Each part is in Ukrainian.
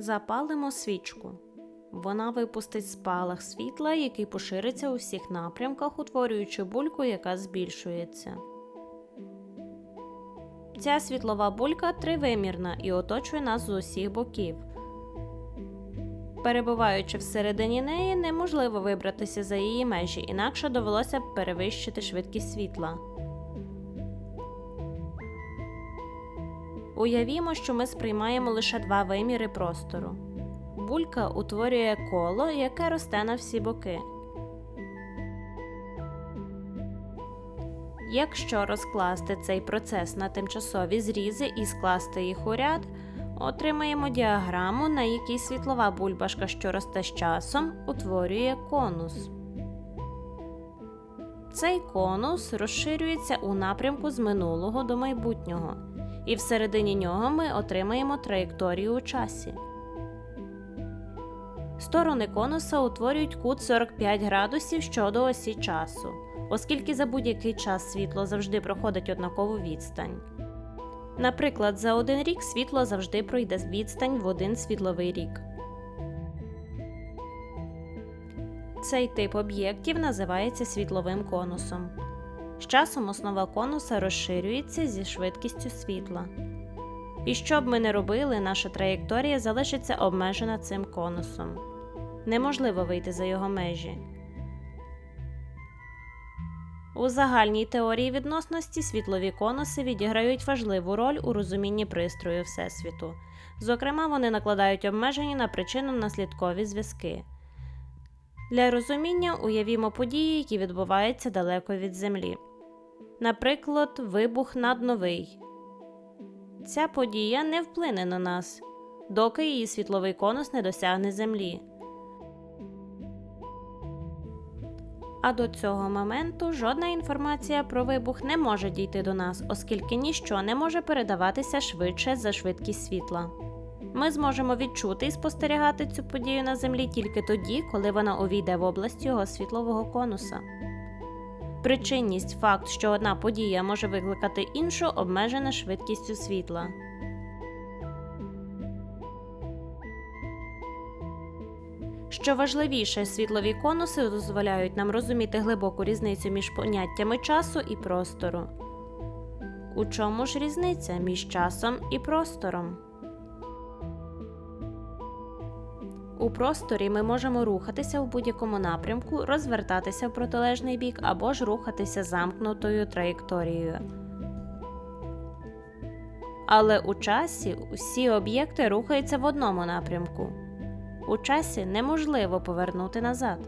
Запалимо свічку. Вона випустить спалах світла, який пошириться у всіх напрямках, утворюючи бульку, яка збільшується. Ця світлова булька тривимірна і оточує нас з усіх боків. Перебуваючи всередині неї, неможливо вибратися за її межі, інакше довелося б перевищити швидкість світла. Уявімо, що ми сприймаємо лише два виміри простору. Булька утворює коло, яке росте на всі боки. Якщо розкласти цей процес на тимчасові зрізи і скласти їх у ряд, отримаємо діаграму, на якій світлова бульбашка, що росте з часом, утворює конус. Цей конус розширюється у напрямку з минулого до майбутнього, і всередині нього ми отримаємо траєкторію у часі. Сторони конуса утворюють кут 45 градусів щодо осі часу, оскільки за будь-який час світло завжди проходить однакову відстань. Наприклад, за один рік світло завжди пройде відстань в один світловий рік. Цей тип об'єктів називається світловим конусом. З часом основа конуса розширюється зі швидкістю світла. І що б ми не робили, наша траєкторія залишиться обмежена цим конусом. Неможливо вийти за його межі. У загальній теорії відносності світлові конуси відіграють важливу роль у розумінні пристрою Всесвіту. Зокрема, вони накладають обмеження на причинно-наслідкові зв'язки. Для розуміння уявімо події, які відбуваються далеко від Землі. Наприклад, вибух надновий. Ця подія не вплине на нас, доки її світловий конус не досягне Землі. А до цього моменту жодна інформація про вибух не може дійти до нас, оскільки ніщо не може передаватися швидше за швидкість світла. Ми зможемо відчути і спостерігати цю подію на Землі тільки тоді, коли вона увійде в область його світлового конуса. Причинність факт, що одна подія може викликати іншу, обмежена швидкістю світла. Що важливіше, світлові конуси дозволяють нам розуміти глибоку різницю між поняттями часу і простору. У чому ж різниця між часом і простором? У просторі ми можемо рухатися в будь-якому напрямку, розвертатися в протилежний бік або ж рухатися замкнутою траєкторією. Але у часі усі об'єкти рухаються в одному напрямку. У часі неможливо повернути назад.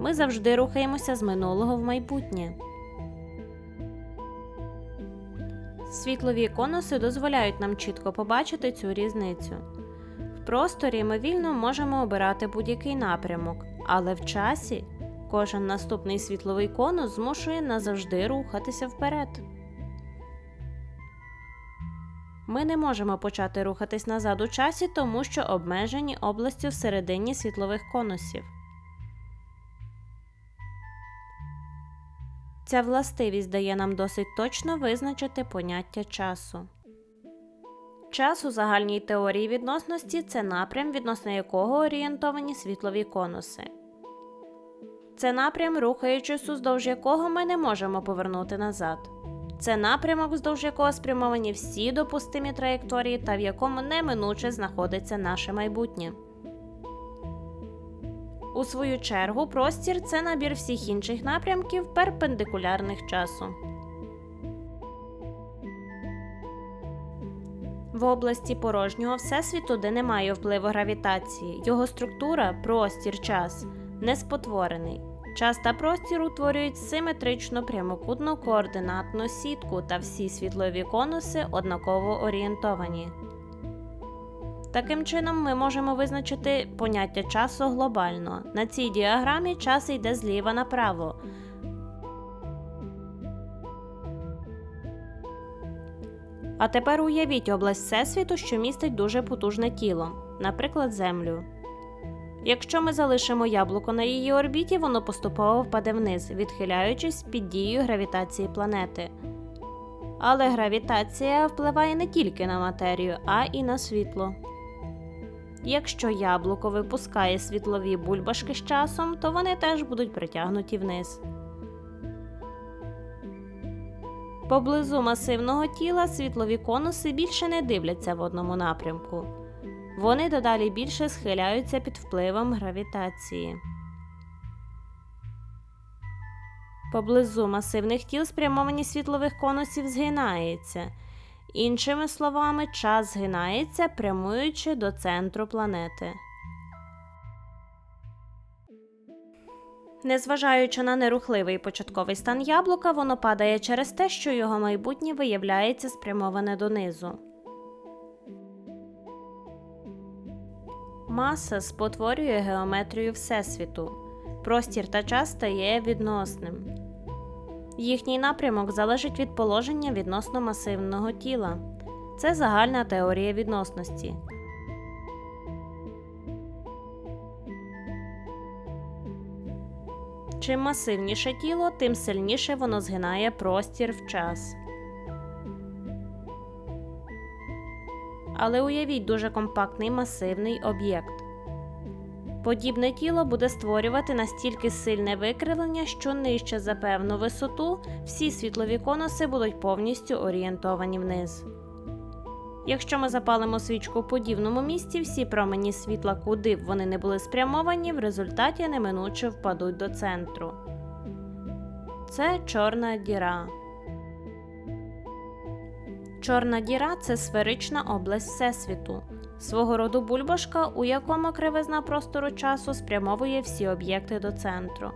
Ми завжди рухаємося з минулого в майбутнє. Світлові конуси дозволяють нам чітко побачити цю різницю. В просторі ми вільно можемо обирати будь-який напрямок, але в часі кожен наступний світловий конус змушує назавжди рухатися вперед. Ми не можемо почати рухатись назад у часі, тому що обмежені областю всередині світлових конусів. Ця властивість дає нам досить точно визначити поняття часу. Час у загальній теорії відносності це напрям, відносно якого орієнтовані світлові конуси. Це напрям, рухаючись уздовж якого ми не можемо повернути назад. Це напрямок, вздовж якого спрямовані всі допустимі траєкторії та в якому неминуче знаходиться наше майбутнє. У свою чергу, простір це набір всіх інших напрямків перпендикулярних часу. В області порожнього всесвіту, де немає впливу гравітації, його структура, простір, час не спотворений. Час та простір утворюють симетричну прямокутну координатну сітку та всі світлові конуси однаково орієнтовані. Таким чином, ми можемо визначити поняття часу глобально. На цій діаграмі час йде зліва направо. А тепер уявіть область Всесвіту, що містить дуже потужне тіло, наприклад, Землю. Якщо ми залишимо яблуко на її орбіті, воно поступово впаде вниз, відхиляючись під дією гравітації планети. Але гравітація впливає не тільки на матерію, а і на світло. Якщо яблуко випускає світлові бульбашки з часом, то вони теж будуть притягнуті вниз. Поблизу масивного тіла світлові конуси більше не дивляться в одному напрямку. Вони дедалі більше схиляються під впливом гравітації. Поблизу масивних тіл спрямованість світлових конусів згинається. Іншими словами, час згинається, прямуючи до центру планети. Незважаючи на нерухливий початковий стан яблука, воно падає через те, що його майбутнє виявляється спрямоване донизу. Маса спотворює геометрію Всесвіту. Простір та час стає відносним. Їхній напрямок залежить від положення відносно масивного тіла. Це загальна теорія відносності. Чим масивніше тіло, тим сильніше воно згинає простір в час. Але уявіть дуже компактний масивний об'єкт. Подібне тіло буде створювати настільки сильне викривлення, що нижче за певну висоту всі світлові конуси будуть повністю орієнтовані вниз. Якщо ми запалимо свічку в подібному місці, всі промені світла, куди б вони не були спрямовані, в результаті неминуче впадуть до центру. Це чорна діра. Чорна діра це сферична область Всесвіту, свого роду бульбашка, у якому кривизна простору часу спрямовує всі об'єкти до центру.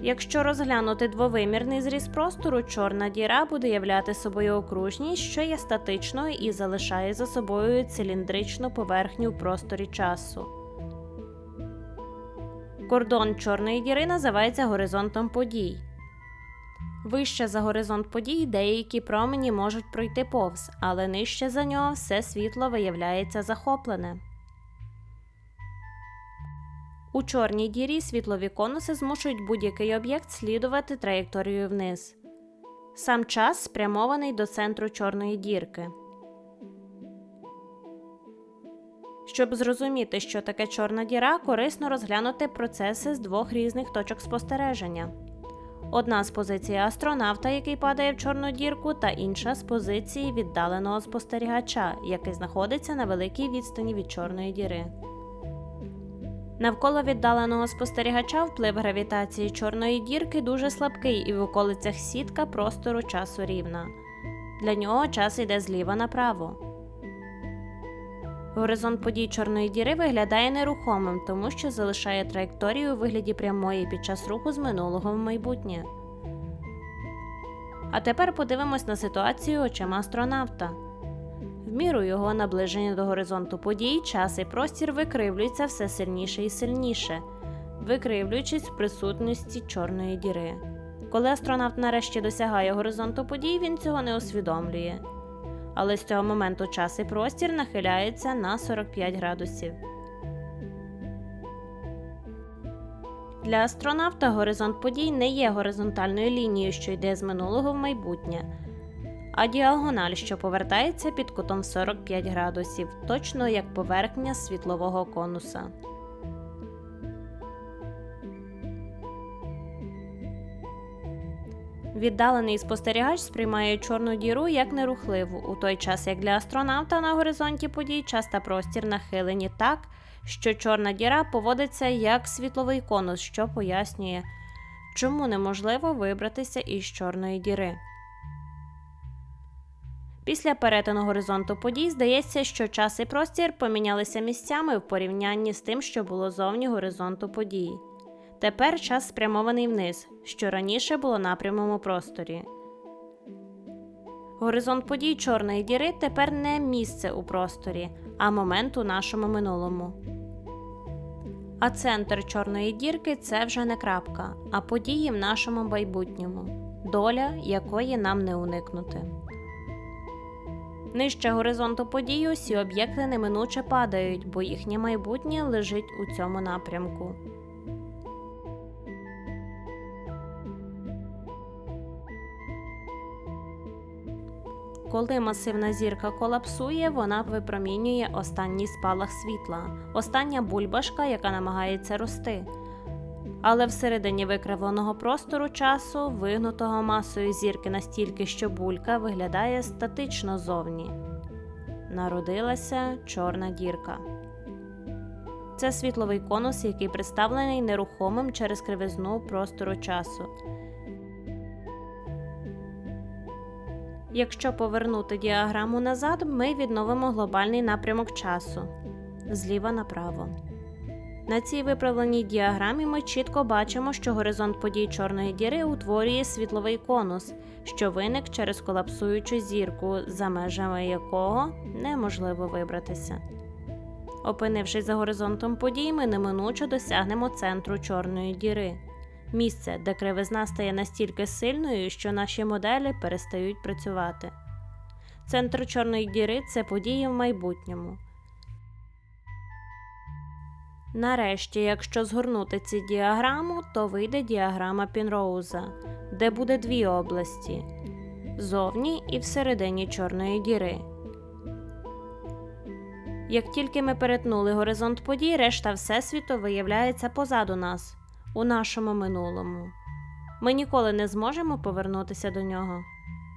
Якщо розглянути двовимірний зріз простору, чорна діра буде являти собою окружність, що є статичною і залишає за собою циліндричну поверхню в просторі часу. Кордон чорної діри називається горизонтом подій. Вище за горизонт подій деякі промені можуть пройти повз, але нижче за нього все світло виявляється захоплене. У чорній дірі світлові конуси змушують будь-який об'єкт слідувати траєкторією вниз. Сам час спрямований до центру чорної дірки. Щоб зрозуміти, що таке чорна діра, корисно розглянути процеси з двох різних точок спостереження. Одна з позиції астронавта, який падає в чорну дірку, та інша з позиції віддаленого спостерігача, який знаходиться на великій відстані від чорної діри. Навколо віддаленого спостерігача вплив гравітації чорної дірки дуже слабкий, і в околицях сітка простору часу рівна. Для нього час йде зліва направо. Горизонт подій чорної діри виглядає нерухомим, тому що залишає траєкторію у вигляді прямої під час руху з минулого в майбутнє. А тепер подивимось на ситуацію очима астронавта. В міру його наближення до горизонту подій, час і простір викривлюються все сильніше і сильніше, викривлюючись в присутності чорної діри. Коли астронавт нарешті досягає горизонту подій, він цього не усвідомлює. Але з цього моменту час і простір нахиляються на 45 градусів. Для астронавта горизонт подій не є горизонтальною лінією, що йде з минулого в майбутнє, а діагональ, що повертається під кутом 45 градусів, точно як поверхня світлового конуса. Віддалений спостерігач сприймає чорну діру як нерухливу, у той час як для астронавта на горизонті подій час та простір нахилені так, що чорна діра поводиться як світловий конус, що пояснює, чому неможливо вибратися із чорної діри. Після перетину горизонту подій здається, що час і простір помінялися місцями в порівнянні з тим, що було зовні горизонту подій. Тепер час спрямований вниз, що раніше було напрямом у просторі. Горизонт подій чорної діри тепер не місце у просторі, а момент у нашому минулому. А центр чорної дірки це вже не крапка, а події в нашому майбутньому, доля якої нам не уникнути. Нижче горизонту подій усі об'єкти неминуче падають, бо їхнє майбутнє лежить у цьому напрямку. Коли масивна зірка колапсує, вона випромінює останній спалах світла, остання бульбашка, яка намагається рости. Але всередині викривленого простору часу, вигнутого масою зірки настільки, що булька виглядає статично зовні. Народилася чорна дірка. Це світловий конус, який представлений нерухомим через кривизну простору часу. Якщо повернути діаграму назад, ми відновимо глобальний напрямок часу зліва направо. На цій виправленій діаграмі ми чітко бачимо, що горизонт подій Чорної діри утворює світловий конус, що виник через колапсуючу зірку, за межами якого неможливо вибратися. Опинившись за горизонтом подій, ми неминуче досягнемо центру Чорної діри місце, де кривизна стає настільки сильною, що наші моделі перестають працювати. Центр Чорної діри це події в майбутньому. Нарешті, якщо згорнути ці діаграму, то вийде діаграма Пінроуза, де буде дві області зовні і всередині Чорної діри. Як тільки ми перетнули горизонт подій, решта Всесвіту виявляється позаду нас, у нашому минулому. Ми ніколи не зможемо повернутися до нього.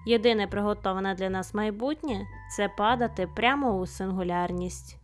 Єдине приготоване для нас майбутнє це падати прямо у сингулярність.